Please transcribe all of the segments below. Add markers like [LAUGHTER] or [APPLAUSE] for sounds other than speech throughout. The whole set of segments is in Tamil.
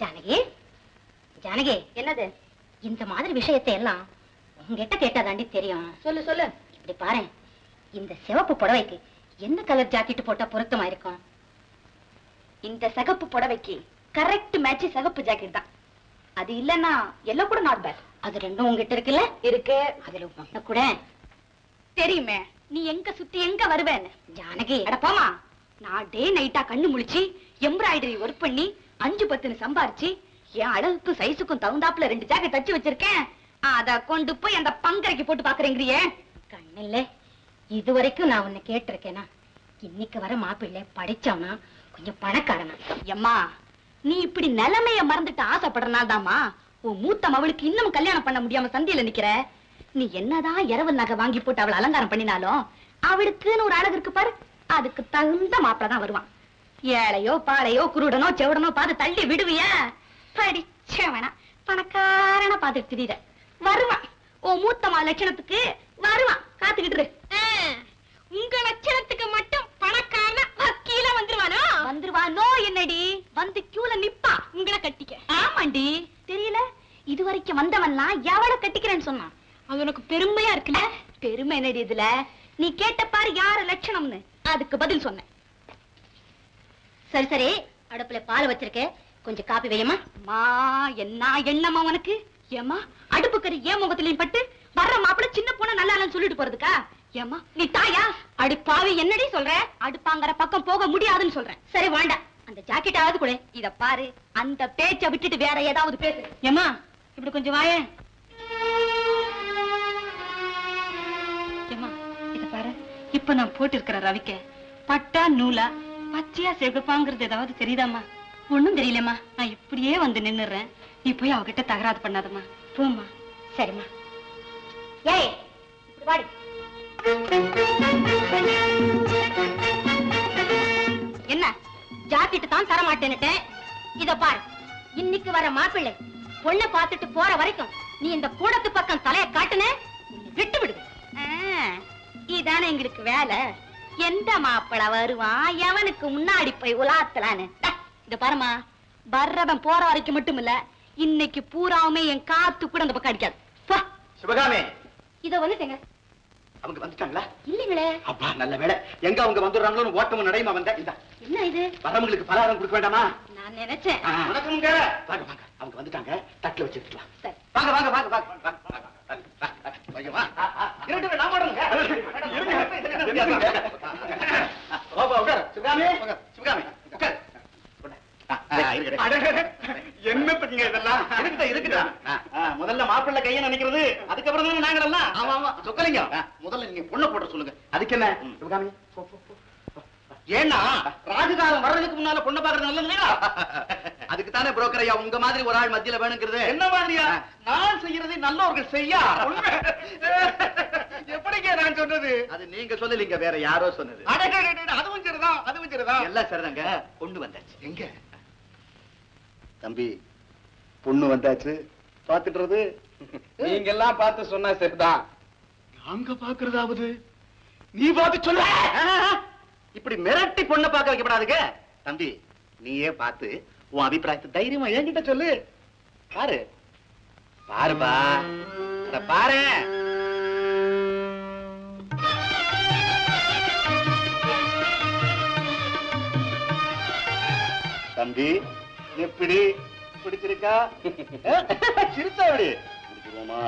ஜானகி ஜானகி என்னது? இந்த மாதிரி விஷயத்தை எல்லாம் உங்ககிட்ட கேட்டாதாண்டி தெரியும். சொல்லு சொல்லு. இப்படி பாரு இந்த சிவப்பு புடவைக்கு என்ன கலர் ஜாக்கெட் போட்டா பொருத்தமா இருக்கும்? இந்த சிகப்பு புடவைக்கு கரெக்ட் மேட்ச் சிகப்பு ஜாக்கெட் தான். அது இல்லன்னா எல்லோ கூட நாட் பேட் அது ரெண்டும் உங்ககிட்ட இருக்குல்ல? இருக்கு. அதுல ஒண்ணு கூட. தெரியுமே நீ எங்க சுத்தி எங்க வருவேன்னு? ஜானகி. அட போமா நான் டே நைட்டா கண்ணு முழிச்சு எம்ப்ராய்டரி ஒர்க் பண்ணி அஞ்சு பத்துன்னு சம்பாரிச்சு என் அளவுக்கு சைஸுக்கும் தகுந்தாப்புல ரெண்டு ஜாக்கெட் தச்சு வச்சிருக்கேன். அத கொண்டு போய் அந்த பங்கரைக்கு போட்டு பாக்குறேங்கிறியே. கண்ணில்ல இது வரைக்கும் நான் உன்னை கேட்டிருக்கேனா? இன்னைக்கு வர மாப்பிள்ளை படிச்சவனா? கொஞ்சம் பணக்காரனா? எம்மா நீ இப்படி நிலைமைய மறந்துட்டு ஆசைப்படுறனால்தாம்மா உன் மூத்த மவளுக்கு இன்னும் கல்யாணம் பண்ண முடியாம சந்தையில நிக்கிற. நீ என்னதான் இரவு நகை வாங்கி போட்டு அவளை அலங்காரம் பண்ணினாலும் அவளுக்குன்னு ஒரு அழகு இருக்கு பாரு. அதுக்கு தகுந்த மாப்பிள்ளதான் வருவான். ஏழையோ பாளையோ குருடனோ செவடனோ பார்த்து தள்ளி விடுவியா? படிச்சவனா. பணக்காரன பார்த்துட்டு திரியிற வருவான். உன் மூத்த மா லட்சணத்துக்கு வருவான். காத்துக்கிட்டு. உங்க லட்சணத்துக்கு மட்டும் பணக்காரன வக்கீல வந்துருவானோ? வந்துருவானோ என்னடி? வந்து கியூல நிப்பா. உங்களை கட்டிக்க. ஆமாண்டி. தெரியல? இது வரைக்கும் வந்தவன்லாம் எவள கட்டிக்கிறேன்னு சொன்னான்? அது உனக்கு பெருமையா இருக்குல்ல? பெருமை என்னடி இதுல? நீ கேட்ட பாரு யார லட்சணம்னு. அதுக்கு பதில் சொன்னேன். சரி சரி. அடுப்புல பால் வச்சிருக்க கொஞ்சம் காப்பி வையமா அம்மா என்ன எண்ணமா உனக்கு? ஏம்மா அடுப்பு கறி ஏன் முகத்திலையும் பட்டு வர்ற மாப்பிள சின்ன பொண்ணு நல்லா இல்லைன்னு சொல்லிட்டு போறதுக்கா? ஏம்மா நீ தாயா? அடுப்பாவி என்னடி சொல்ற? அடுப்பாங்கிற பக்கம் போக முடியாதுன்னு சொல்றேன் சரி வேண்டாம் அந்த ஜாக்கெட் ஆகுது கூட. இத பாரு. அந்த பேச்ச விட்டுட்டு வேற ஏதாவது பேசு. ஏம்மா இப்படி கொஞ்சம் வாயே. இத பாரு. இப்ப நான் போட்டு இருக்கிற ரவிக்க பட்டா நூலா பச்சையா செகுப்பாங்கிறது ஏதாவது தெரியுதாம்மா? ஒண்ணும் தெரியலம்மா. நான் இப்படியே வந்து நின்னுறேன் நீ போய் அவகிட்ட தகராறு பண்ணாதம்மா. போம்மா. சரிம்மா. ஏய் வாடி. என்ன? ஜாக்கெட்டு தான் தர மாட்டேன்னுட்டேன் இத பாரு. இன்னைக்கு வர மாப்பிள்ளை பொண்ணை பார்த்துட்டு போற வரைக்கும் நீ இந்த கூடத்து பக்கம் தலைய காட்டுன விட்டு விடுது இதானே எங்களுக்கு வேலை. எந்த மாப்பிள வருவான் எவனுக்கு முன்னாடி போய் உலாத்தலான்னு இத பாருமா வர்றவன் போற வரைக்கும் மட்டும் இல்ல இன்னைக்கு பூராவுமே என் காத்து கூட அந்த பக்கம் அடிக்காது. சிவகாமி இத வந்துட்டேங்க அவங்க வந்துட்டாங்களா இல்லைங்களே அப்பா நல்ல வேலை எங்க அவங்க வந்துடுறாங்களோன்னு ஓட்டமும் நடையுமா வந்த இந்த என்ன இது வரவங்களுக்கு பலகாரம் கொடுக்க வேண்டாமா நான் நினைச்சேன் வணக்கம்ங்க வாங்க வாங்க அவங்க வந்துட்டாங்க தட்டுல வச்சு எடுத்துக்கலாம் சரி. வாங்க வாங்க வாங்க வாங்க வாங்க, வாங்க, வாங்க, வாங்க, வாங்க, வாங்க, வா. இருக்கட்டும், நான் போடுறேங்க. வா, வா, உட்காரு. சிவகாமி, சிவகாமி, உட்காரு. ஆ, ஆ, இருக்கட்டும். என்ன பத்திங்க இதெல்லாம் இருக்கட்டும், இருக்கட்டும். ஆ, ஆ, முதல்ல மாப்பிள்ளை கையை நினைக்கிறது அதுக்கப்புறம் தானே ஆமா ஆமா. சொக்கலிங்க முதல்ல நீங்க பொண்ணை போட சொல்லுங்க. அதுக்கு என்ன. ஏன்னா ராஜகாலம் வர்றதுக்கு முன்னால பொண்ணை பாக்குறது நல்லது இல்லையா அதுக்கு தானே புரோக்கர் ஐயா உங்க மாதிரி ஒரு ஆள் மத்தியில வேணுங்கிறது? என்ன மாதிரியா? நான் செய்யறது நல்லவர்கள் செய்யா. எப்படிங்க நான் சொன்னது? அது நீங்க சொல்லலீங்க வேற யாரோ சொன்னது. அதுவும் சரிதான் அதுவும் சரிதான். எல்லாம் சரிதாங்க. பொண்ணு வந்தாச்சு. எங்க? தம்பி பொண்ணு வந்தாச்சு. பாத்துட்டுறது [LAUGHS] நீங்க எல்லாம் பார்த்து சொன்னா சரிதான் நாங்க பாக்குறதாவது நீ பார்த்து சொல்ல இப்படி மிரட்டி பொண்ணை பார்க்க வைக்கப்படாதுங்க. தம்பி நீயே பார்த்து உன் அபிப்பிராயத்தை தைரியமா என்கிட்ட சொல்லு. பாரு. பாருப்பா. பாரு. தம்பி எப்படி? பிடிச்சிருக்கா? [LAUGHS] சிரிச்சா எப்படி பிடிச்சிருவோமா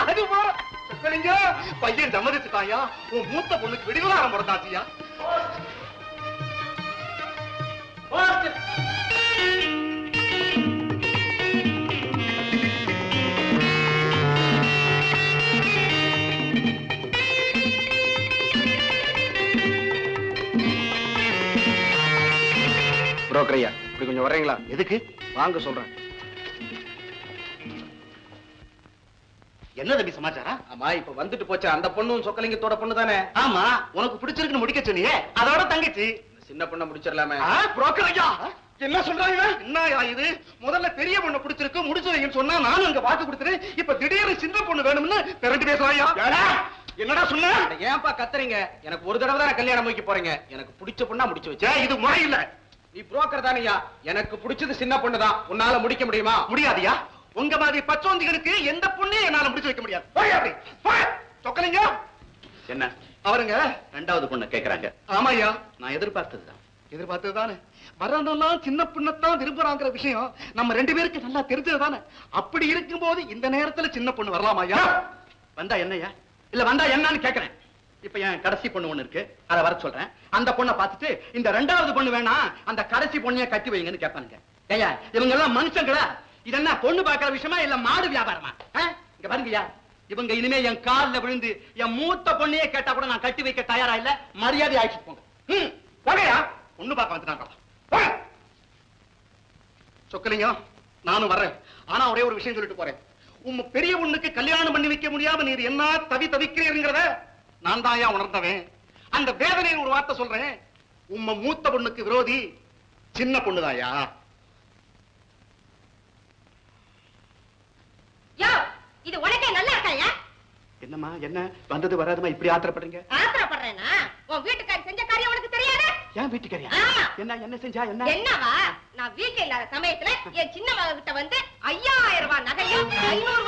அது போற சொக்கலிங்க பையன் சம்மதிச்சுட்டாயா? உன் மூத்த பொண்ணுக்கு விடுதலாரம் பிறந்தாச்சியா? புரோக்கர் ஐயா இப்படி கொஞ்சம் வர்றீங்களா? எதுக்கு? வாங்க சொல்றேன். என்ன தம்பி சமாச்சாரம்? ஆமா இப்ப வந்துட்டு போச்சு. அந்த பொண்ணும் சொக்கலிங்கத்தோட பொண்ணு தானே ஆமா உனக்கு பிடிச்சிருக்குன்னு முடிக்க சொன்னியே. அதோட தங்கச்சி. சின்ன பொண்ணை முடிச்சிடலாமே. புரோக்கர் ஐயா? என்ன சொல்றாங்க? என்னயா இது? முதல்ல பெரிய பொண்ணு பிடிச்சிருக்கு முடிச்சு வைங்கன்னு சொன்னா நானும் அங்க பார்த்து கொடுத்துட்டு இப்ப திடீர்னு சின்ன பொண்ணு வேணும்னு பிறண்டு பேசுறாயா என்னடா சொன்ன? ஏன்பா கத்துறீங்க? எனக்கு ஒரு தடவை தான் கல்யாணம் வைக்க போறீங்க. எனக்கு பிடிச்ச பொண்ணா முடிச்சு வச்சு. ஏய், இது முறை இல்ல. நீ புரோக்கர் தானையா எனக்கு பிடிச்சது சின்ன பொண்ணு தான் உன்னால முடிக்க முடியுமா? முடியாதியா உங்க மாதிரி பச்சோந்திகளுக்கு எந்த பொண்ணையும் என்னால முடிச்சு வைக்க முடியாது. போய் அப்படி. போய். சொக்கலிங்க. என்ன? அவருங்க. ரெண்டாவது பொண்ணை கேக்குறாங்க. ஆமாய்யா. நான் எதிர்பார்த்ததுதான். எதிர்பார்த்ததுதானே? வரதெல்லாம் சின்ன பொண்ணத்தான் விரும்புறாங்கிற விஷயம் நம்ம ரெண்டு பேருக்கு நல்லா தெரிஞ்சது தானே அப்படி இருக்கும்போது இந்த நேரத்துல சின்ன பொண்ணு வரலாமாய்யா வந்தா என்னய்யா? இல்ல வந்தா என்னன்னு கேக்குறேன். இப்ப என் கடைசி பொண்ணு ஒண்ணு இருக்கு. அதை வர சொல்றேன். அந்த பொண்ணை பார்த்துட்டு இந்த ரெண்டாவது பொண்ணு வேணா அந்த கடைசி பொண்ணைய கட்டி வைங்கன்னு கேட்பானுங்க ஏய்யா இவங்க எல்லாம் மனுஷங்களா? இதென்ன பொண்ணு பார்க்கிற விஷயமா இல்ல மாடு வியாபாரமா? இங்க பாருங்கய்யா. இவங்க இனிமே என் கால்ல விழுந்து என் மூத்த பொண்ணையே கேட்டா கூட நான் கட்டி வைக்க தயாரா இல்ல மரியாதை ஆயிடுச்சு போங்க. ம், பொண்ணு பார்க்க வந்துட்டாங்க சொக்கலிங்க நானும் வர்றேன். ஆனா ஒரே ஒரு விஷயம் சொல்லிட்டு போறேன். உம்ம பெரிய பொண்ணுக்கு கல்யாணம் பண்ணி வைக்க முடியாம நீர் என்ன தவி தவிக்கிறீங்கிறத நான் தான் ஏன் உணர்ந்தவன். அந்த வேதனையில் ஒரு வார்த்தை சொல்றேன். உம்ம மூத்த பொண்ணுக்கு விரோதி சின்ன பொண்ணுதாயா இது உனக்கே நல்லா இருக்காயா என்னம்மா என்ன? வந்தது வராதுமா? இப்படி ஆத்திரப்படுறீங்க? ஆத்திரப்படுறேனா? உன் வீட்டுக்காரி செஞ்ச காரியம் உனக்கு தெரியாது? ஏன் வீட்டுக்காரியா. என்ன என்ன செஞ்சா என்ன? என்னவா? நான் வீட்டுல இல்லாத சமயத்துல என் சின்ன மக கிட்ட வந்து ஐயாயிரம் ரூபாய் நகையும் ஐநூறு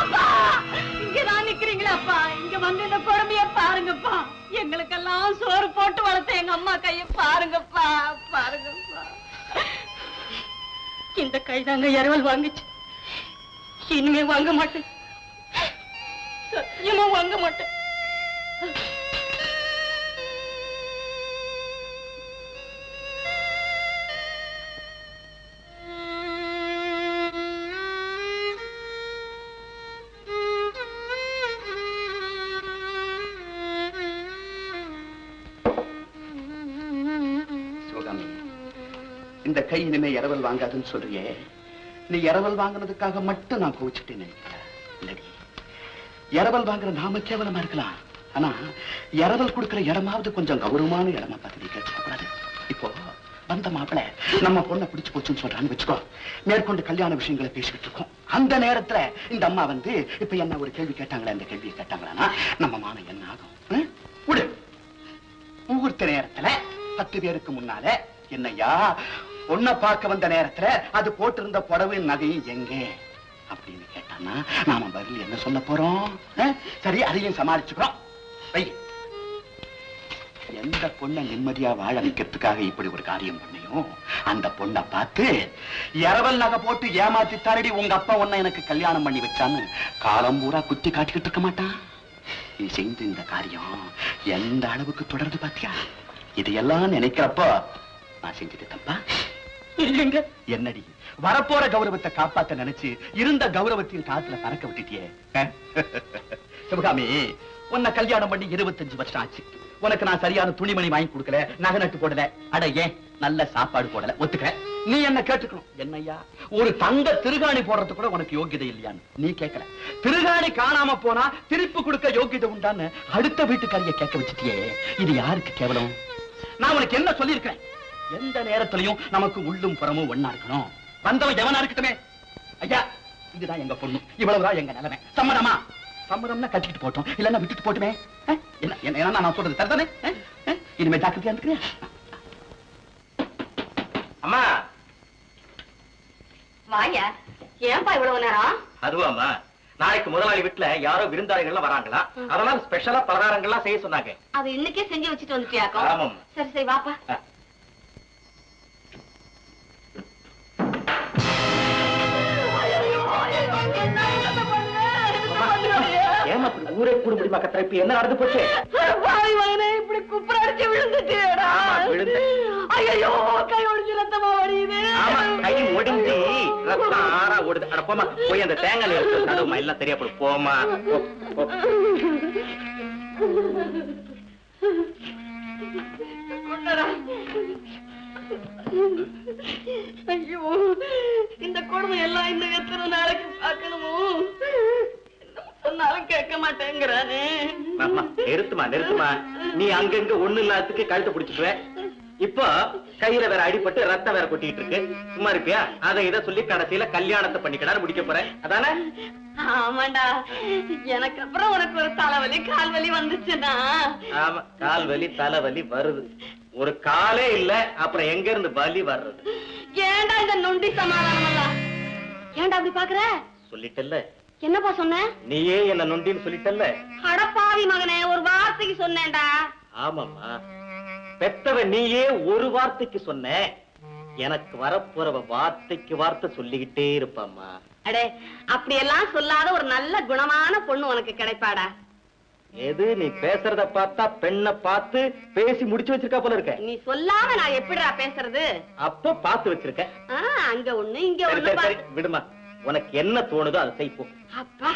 அப்பா இங்கதான் நிக்கிறீங்களா அப்பா. இங்க வந்து இந்த கொடுமைய பாருங்கப்பா. எங்களுக்கெல்லாம் சோறு போட்டு வளர்த்த எங்க அம்மா கைய பாருங்கப்பா பாருங்கப்பா. இந்த கைதாங்க இரவல் வாங்குச்சு. இனிமே வாங்க மாட்டேன். சத்தியமா வாங்க மாட்டேன். இந்த கை இனிமே இரவல் வாங்காதுன்னு சொல்றியே. நீ இரவல் வாங்கினதுக்காக மட்டும் நான் கோவிச்சுட்டேன் இல்லடி. இரவல் வாங்குற நாம கேவலமா இருக்கலாம். ஆனா இரவல் கொடுக்கிற இடமாவது கொஞ்சம் கௌரவமான இடமா பார்த்து நீ கேட்கக்கூடாது இப்போ வந்த மாப்பிள்ள நம்ம பொண்ணை பிடிச்சு போச்சுன்னு சொல்றான்னு வச்சுக்கோ. மேற்கொண்டு கல்யாண விஷயங்களை பேசிக்கிட்டு இருக்கோம். அந்த நேரத்துல இந்த அம்மா வந்து இப்ப என்ன ஒரு கேள்வி கேட்டாங்களே? அந்த கேள்வியை கேட்டாங்களா நம்ம மானம் என்ன ஆகும்? விடு. முகூர்த்த நேரத்துல பத்து பேருக்கு முன்னால என்னையா பொண்ணை பார்க்க வந்த நேரத்துல அது போட்டிருந்த புடவையும் நகையும் எங்கே? அப்படின்னு கேட்டானா நாம பதில் என்ன சொல்ல போறோம்? சரி அதையும் சமாளிச்சுக்கிறோம். எந்த பொண்ணை நிம்மதியா வாழ வைக்கிறதுக்காக இப்படி ஒரு காரியம் பண்ணியும் அந்த பொண்ணை பார்த்து இரவல் நகை போட்டு ஏமாத்தி தரடி உங்க அப்பா உன்னை எனக்கு கல்யாணம் பண்ணி வச்சான்னு காலம் பூரா குத்தி காட்டிக்கிட்டு இருக்க மாட்டான் நீ செய்த இந்த காரியம் எந்த அளவுக்கு தொடர்ந்து பாத்தியா? இதையெல்லாம் நினைக்கிறப்போ நான் செஞ்சது தப்பா இல்லைங்க. என்னடி? வரப்போற கௌரவத்தை காப்பாத்த நினைச்சு இருந்த கௌரவத்தையும் காத்துல பறக்க விட்டுட்டியே? சிவகாமி உன்னை கல்யாணம் பண்ணி இருபத்தஞ்சு வருஷம் ஆச்சு. உனக்கு நான் சரியான துணிமணி வாங்கி கொடுக்கல நகை நட்டு போடல. அட ஏன்? நல்ல சாப்பாடு போடல. ஒத்துக்க? நீ என்ன கேட்டுக்கணும்? என்னையா ஒரு தங்க திருகாணி போடுறது கூட உனக்கு யோகியதை இல்லையான்னு. நீ கேட்கல. திருகாணி காணாம போனா திருப்பி கொடுக்க யோகியதை உண்டான்னு அடுத்த வீட்டுக்காரிய கேட்க வச்சுட்டியே. இது யாருக்கு கேவலம்? நான் உனக்கு என்ன சொல்லியிருக்கிறேன்? எந்த நேரத்திலையும் நமக்கு உள்ளும் புறமும் ஒண்ணா இருக்கணும். வந்தவன் எவனா இருக்கட்டுமே? ஐயா இதுதான் எங்க பொண்ணு. இவ்வளவுதான் எங்க நிலைமை. சம்மதமா? சம்மதம்னா கட்டிக்கிட்டு போட்டோம். இல்லன்னா விட்டுட்டு போட்டுமே? என்ன என்ன என்ன நான் சொல்றது சரிதானே? இனிமே ஜாக்கிரதையா இருக்கிறியா அம்மா. வாயா ஏன்பா இவ்வளவு நேரம்? அதுவாமா நாளைக்கு முதலாளி வீட்டுல யாரோ விருந்தாளிகள்லாம் வராங்களா? அதனால ஸ்பெஷலா பலகாரங்கள்லாம் செய்ய சொன்னாங்க. அது இன்னைக்கே செஞ்சு வச்சுட்டு வந்துட்டியாக்கா. சரி சரி வாப்பா. ஊரே கூடு முடியுமா கத்திர? என்ன நடந்து போச்சு? இப்படி குப்புற அடிச்சு விழுந்துட்டேடா. ஐயோ கை ஒடிஞ்சு ரத்தமா வடியுது. கை ஒடிஞ்சு ரத்தம் ஆறா ஓடுது. அட போமா போய் அந்த தேங்காய் எடுத்து நடுவுமா எல்லாம் சரியா போடு போமா ஐயோ இந்த கொடுமை எல்லாம் இன்னும் எத்தனை நாளைக்கு அம்மா, நிறுத்துமா நிறுத்துமா? நீ அங்கங்க ஒண்ணு இல்லாததுக்கு கழுத்தை பிடிச்சிக்குவ இப்போ கையில வேற அடிபட்டு ரத்தம் வேற கொட்டிட்டு இருக்கு. சும்மா இருப்பியா? அதை இதை சொல்லி கடைசியில கல்யாணத்தை பண்ணிக்கடான்னு முடிக்க போறேன். அதானே? ஆமாண்டா. எனக்கு அப்புறம் உனக்கு ஒரு தலைவலி கால் வலி வந்துச்சுன்னா. ஆமா கால் வலி தலைவலி வருது. ஒரு காலே இல்ல அப்புறம் எங்க இருந்து வலி வர்றது? ஏன்டா இந்த நொண்டி சமாதானம் ஏன்டா அப்படி பாக்குற? சொல்லிட்டல்ல என்னப்பா சொன்ன? நீயே என்ன நொண்டின்னு சொல்லிட்டல்ல? அடப்பாவி மகனே ஒரு வார்த்தைக்கு சொன்னேன்டா. ஆமாம்மா. பெத்தவ நீயே ஒரு வார்த்தைக்கு சொன்ன. எனக்கு வரப்போறவ வார்த்தைக்கு வார்த்தை சொல்லிக்கிட்டே இருப்பாம்மா. அடே அப்படியெல்லாம் சொல்லாத ஒரு நல்ல குணமான பொண்ணு உனக்கு கிடைப்பாடா. எது நீ பேசுறத பார்த்தா பெண்ணை பார்த்து பேசி முடிச்சு வச்சிருக்கா போல இருக்க. நீ சொல்லாம நான் எப்படிடா பேசுறது? அப்போ பார்த்து வச்சிருக்க. அங்க ஒண்ணு இங்க ஒண்ணு விடுமா. உனக்கு என்ன தோணுதோ அதை செய்ப்போம் அப்பா